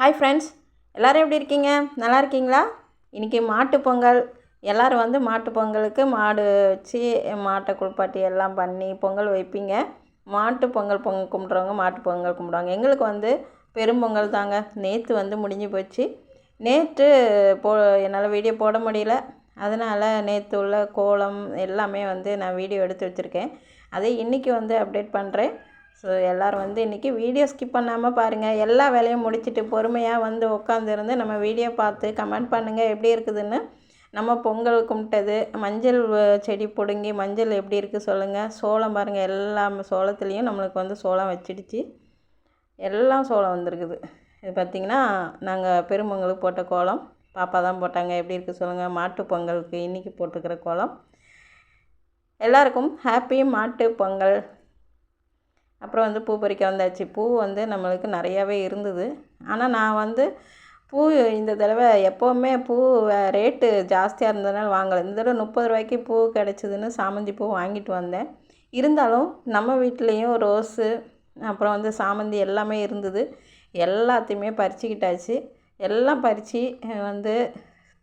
Hi friends எல்லோரும் எப்படி இருக்கீங்க? நல்லா இருக்கீங்களா? இன்றைக்கி மாட்டுப்பொங்கல் எல்லோரும் வந்து மாட்டுப்பொங்கலுக்கு மாடு வச்சு மாட்டை குளிப்பாட்டி எல்லாம் பண்ணி பொங்கல் வைப்பீங்க. மாட்டு பொங்கல் பொங்கல் கும்பிட்றவங்க மாட்டு பொங்கல் கும்பிடுவாங்க. எங்களுக்கு வந்து பெரும்பொங்கல் தாங்க. நேற்று வந்து முடிஞ்சு போச்சு. நேற்று போ என்னால் வீடியோ போட முடியல. அதனால் நேற்று உள்ள கோலம் எல்லாமே வந்து நான் வீடியோ எடுத்து வச்சுருக்கேன். அதை இன்றைக்கி வந்து அப்டேட் பண்ணுறேன் ஸோ எல்லோரும் வந்து இன்றைக்கி வீடியோ ஸ்கிப் பண்ணாமல் பாருங்கள் எல்லா வேலையும் முடிச்சுட்டு பொறுமையாக வந்து உட்காந்துருந்து நம்ம வீடியோ பார்த்து கமெண்ட் பண்ணுங்கள் எப்படி இருக்குதுன்னு நம்ம பொங்கல் கும்பிட்டது மஞ்சள் செடி பிடுங்கி மஞ்சள் எப்படி இருக்குது சொல்லுங்கள் சோளம் பாருங்கள் எல்லா சோளத்துலேயும் நம்மளுக்கு வந்து சோளம் வச்சிடுச்சு. எல்லாம் சோளம் வந்திருக்குது. இது பார்த்திங்கன்னா நாங்கள் பெருமங்களுக்கு போட்ட கோலம். பாப்பா தான் போட்டாங்க. எப்படி இருக்குது சொல்லுங்கள் மாட்டு பொங்கலுக்கு இன்றைக்கி போட்டிருக்கிற கோலம். எல்லாருக்கும் ஹாப்பி மாட்டு பொங்கல். அப்புறம் வந்து பூ பறிக்க வந்தாச்சு. பூ வந்து நம்மளுக்கு நிறையாவே இருந்தது. ஆனால் நான் வந்து பூ இந்த தடவை எப்போவுமே பூ ரேட்டு ஜாஸ்தியாக இருந்ததுனால வாங்கலை. இந்த தடவை முப்பது ரூபாய்க்கு பூ கிடச்சிதுன்னு சாமந்தி பூ வாங்கிட்டு வந்தேன். இருந்தாலும் நம்ம வீட்லேயும் ரோஸு அப்புறம் வந்து சாமந்தி எல்லாமே இருந்தது. எல்லாத்தையுமே பறிச்சுக்கிட்டாச்சு. எல்லாம் பறித்து வந்து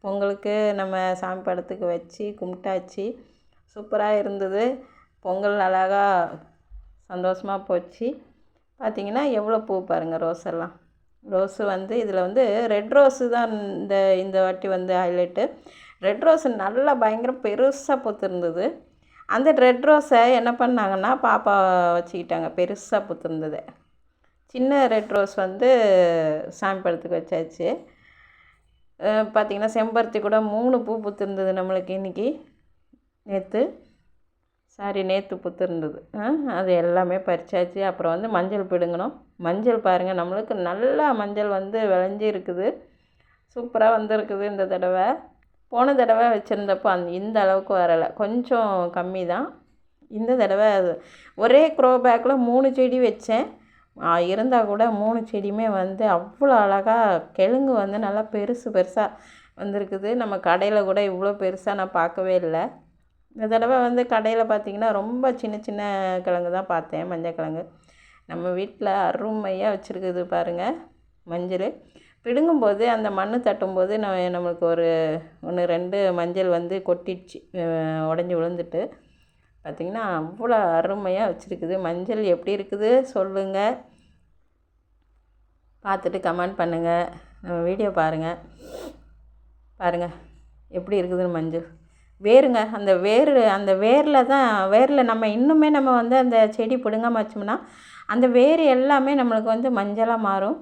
பொங்கலுக்கு நம்ம சாமி படத்துக்கு வச்சு கும்பிட்டாச்சு. சூப்பராக இருந்தது. பொங்கல் அழகாக சந்தோஷமாக போச்சு. பார்த்தீங்கன்னா எவ்வளோ பூ பாருங்கள் ரோஸ் எல்லாம் ரோஸு வந்து இதில் வந்து ரெட் ரோஸு தான் இந்த இந்த வாட்டி வந்து ஹைலைட்டு ரெட் ரோஸு நல்லா பயங்கரம் பெருசாக பூத்திருந்தது. அந்த ரெட் ரோஸை என்ன பண்ணாங்கன்னா பாப்பா வச்சுக்கிட்டாங்க பெருசாக பூத்திருந்தது. சின்ன ரெட் ரோஸ் வந்து சாமி படத்துக்கு வச்சாச்சு. பார்த்திங்கன்னா பார்த்தீங்கன்னா செம்பருத்தி கூட மூணு பூ பூத்திருந்தது நம்மளுக்கு இன்றைக்கி நேற்று சாரி நேற்று புத்திருந்தது. அது எல்லாமே பறிச்சாச்சு. அப்புறம் வந்து மஞ்சள் பிடுங்கணும். மஞ்சள் பாருங்கள் நம்மளுக்கு நல்லா மஞ்சள் வந்து விளைஞ்சி இருக்குது சூப்பராக வந்திருக்குது இந்த தடவை. போன தடவை வச்சுருந்தப்போ அந்த இந்த அளவுக்கு வரலை. கொஞ்சம் கம்மி தான். இந்த தடவை அது ஒரே க்ரோ பேக்கில் மூணு செடி வச்சேன். இருந்தால் கூட மூணு செடியுமே வந்து அவ்வளோ அழகாக கிழங்கு வந்து நல்லா பெருசு பெருசாக வந்திருக்குது. நம்ம கடையில் கூட இவ்வளோ பெருசாக நான் பார்க்கவே இல்லை. இந்த தடவை வந்து கடையில் பார்த்தீங்கன்னா ரொம்ப சின்ன சின்ன கிழங்கு தான் பார்த்தேன் மஞ்சள் கிழங்கு. நம்ம வீட்டில் அருமையாக வச்சுருக்குது பாருங்கள் மஞ்சள். பிடுங்கும்போது அந்த மண் தட்டும்போது நம்ம நம்மளுக்கு ஒரு ஒன்று ரெண்டு மஞ்சள் வந்து கொட்டிடுச்சு உடஞ்சி விழுந்துட்டு. பார்த்திங்கன்னா அவ்வளோ அருமையாக வச்சுருக்குது. மஞ்சள் எப்படி இருக்குது சொல்லுங்கள் பார்த்துட்டு கமெண்ட் பண்ணுங்கள் நம்ம வீடியோ பாருங்கள் பாருங்கள் எப்படி இருக்குதுன்னு மஞ்சள். வேருங்க. அந்த வேர் அந்த வேரில் தான் வேரில் நம்ம இன்னுமே நம்ம வந்து அந்த செடி பிடுங்காம வச்சோம்னா அந்த வேர் எல்லாமே நம்மளுக்கு வந்து மஞ்சளாக மாறும்.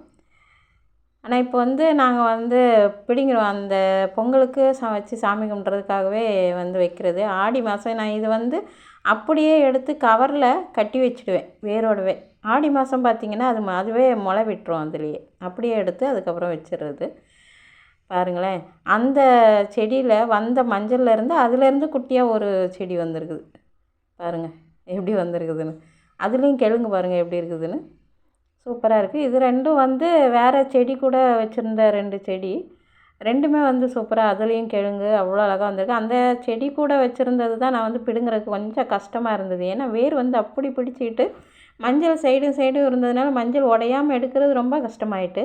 ஆனால் இப்போ வந்து நாங்கள் வந்து பிடிங்கிறோம் அந்த பொங்கலுக்கு ச வச்சு சாமி கும்பிட்றதுக்காகவே வந்து வைக்கிறது. ஆடி மாதம் நான் இது வந்து அப்படியே எடுத்து கவரில் கட்டி வச்சுடுவேன் வேரோடவே. ஆடி மாதம் பார்த்திங்கன்னா அது ம- அதுவே முளை விட்டுரும் அதுலேயே. அப்படியே எடுத்து அதுக்கப்புறம் வச்சிடுறது. பாருங்களேன். அந்த செடியில் வந்த மஞ்சள்ல இருந்து அதுலேருந்து குட்டியாக ஒரு செடி வந்திருக்குது. பாருங்கள் எப்படி வந்திருக்குதுன்னு. அதுலேயும் கெழுங்கு பாருங்கள் எப்படி இருக்குதுன்னு. சூப்பராக இருக்குது இது ரெண்டும் வந்து வேறு செடி கூட வச்சுருந்த ரெண்டு செடி. ரெண்டுமே வந்து சூப்பராக அதுலேயும் கெழுங்கு அவ்வளோ அழகாக வந்திருக்கு. அந்த செடி கூட வச்சுருந்தது தான் நான் வந்து பிடுங்குறதுக்கு கொஞ்சம் கஷ்டமாக இருந்தது. ஏன்னா வேர் வந்து அப்படி பிடிச்சிக்கிட்டு மஞ்சள் சைடும் சைடும் இருந்ததுனால மஞ்சள் உடையாமல் எடுக்கிறது ரொம்ப கஷ்டமாயிட்டு.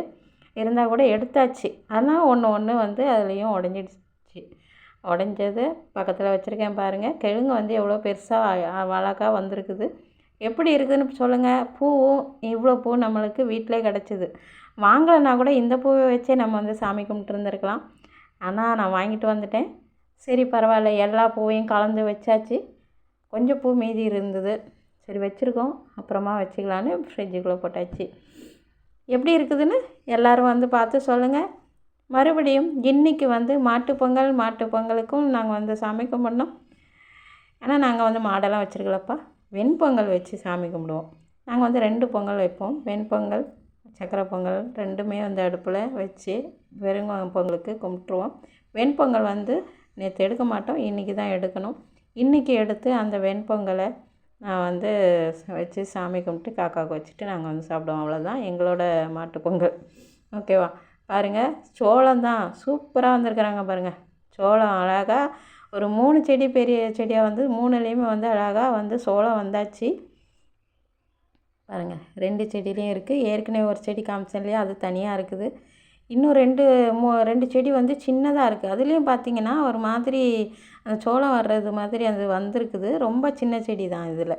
இருந்தால் கூட எடுத்தாச்சு. ஆனால் ஒன்று ஒன்று வந்து அதுலேயும் உடஞ்சிடுச்சு. உடஞ்சது பக்கத்தில் வச்சுருக்கேன் பாருங்கள் கிழங்கு வந்து எவ்வளோ பெருசாக அழகாக வந்திருக்குது. எப்படி இருக்குதுன்னு சொல்லுங்கள் பூவும் இவ்வளோ பூ நம்மளுக்கு வீட்டிலே கிடச்சிது. வாங்கலைன்னா கூட இந்த பூவை வச்சே நம்ம வந்து சாமி கும்பிட்டுருந்துருக்கலாம் ஆனால் நான் வாங்கிட்டு வந்துட்டேன். சரி பரவாயில்ல. எல்லா பூவையும் கலந்து வச்சாச்சு. கொஞ்சம் பூ மீதி இருந்தது. சரி வச்சுருக்கோம். அப்புறமா வச்சுக்கலான்னு ஃப்ரிட்ஜுக்குள்ளே போட்டாச்சு. எப்படி இருக்குதுன்னு எல்லோரும் வந்து பார்த்து சொல்லுங்கள் மறுபடியும் இன்னைக்கு வந்து மாட்டுப்பொங்கல் மாட்டுப்பொங்கலுக்கும் பொங்கலுக்கும் நாங்கள் வந்து சாமி கும்பிட்னோம் ஆனால் நாங்கள் வந்து மாடெல்லாம் வச்சுருக்கலப்பா. வெண்பொங்கல் வச்சு சாமி கும்பிடுவோம். நாங்கள் வந்து ரெண்டு பொங்கல் வைப்போம். வெண்பொங்கல் சக்கரை பொங்கல் ரெண்டுமே வந்து அடுப்பில் வச்சு வெறும் பொங்கலுக்கு கும்பிட்ருவோம் வெண்பொங்கல் வந்து நேற்று எடுக்க மாட்டோம். இன்றைக்கி தான் எடுக்கணும். இன்றைக்கி எடுத்து அந்த வெண்பொங்கலை நான் வந்து வச்சு சாமி கும்பிட்டு காக்காவுக்கு வச்சுட்டு நாங்கள் வந்து சாப்பிடுவோம். அவ்வளோதான் எங்களோட மாட்டுப் பொங்கல். ஓகேவா பாருங்கள் சோளம் தான். சூப்பராக வந்திருக்கிறாங்க பாருங்கள் சோளம் அழகாக ஒரு மூணு செடி பெரிய செடியாக வந்து மூணுலேயுமே வந்து அழகாக வந்து சோளம் வந்தாச்சு. பாருங்கள் ரெண்டு செடியிலையும் இருக்குது ஏற்கனவே ஒரு செடி காமிச்சேன் இல்லையா? அது தனியாக இருக்குது. இன்னும் ரெண்டு மூ ரெண்டு செடி வந்து சின்னதாக இருக்குது அதுலேயும் பார்த்தீங்கன்னா ஒரு மாதிரி அந்த சோளம் வர்றது மாதிரி அது வந்திருக்குது. ரொம்ப சின்ன செடி தான் இதில்.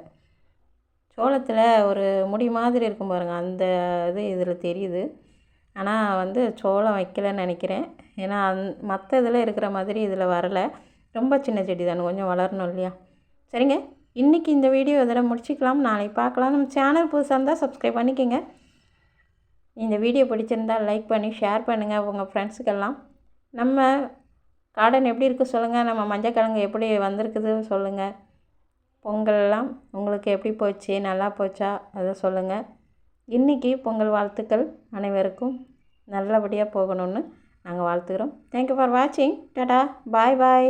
சோளத்தில் ஒரு முடி மாதிரி இருக்கும் பாருங்கள் அந்த இது இதில் தெரியுது. ஆனால் வந்து சோளம் வைக்கலன்னு நினைக்கிறேன். ஏன்னா அந் மற்ற இதில் இருக்கிற மாதிரி இதில் வரலை. ரொம்ப சின்ன செடி தானே. கொஞ்சம் வளரணும் இல்லையா? சரிங்க. இன்றைக்கி இந்த வீடியோ இதில் முடிச்சிக்கலாம். நாளைக்கு பார்க்கலாம். நம்ம சேனல் புதுசாக இருந்தால் சப்ஸ்கிரைப் பண்ணிக்கோங்க. இந்த வீடியோ பிடிச்சிருந்தால் லைக் பண்ணி ஷேர் பண்ணுங்கள் உங்கள் ஃப்ரெண்ட்ஸுக்கெல்லாம். நம்ம கார்டன் எப்படி இருக்குது சொல்லுங்கள் நம்ம மஞ்சள் கிழங்கு எப்படி வந்திருக்குது சொல்லுங்கள் பொங்கல்லாம் உங்களுக்கு எப்படி போச்சு நல்லா போச்சா அதை சொல்லுங்கள் இன்றைக்கி பொங்கல் வாழ்த்துக்கள் அனைவருக்கும் நல்லபடியாக போகணும்னு நாங்கள் வாழ்த்துக்கிறோம். தேங்க்யூ ஃபார் வாட்சிங் டடா. பாய் பாய்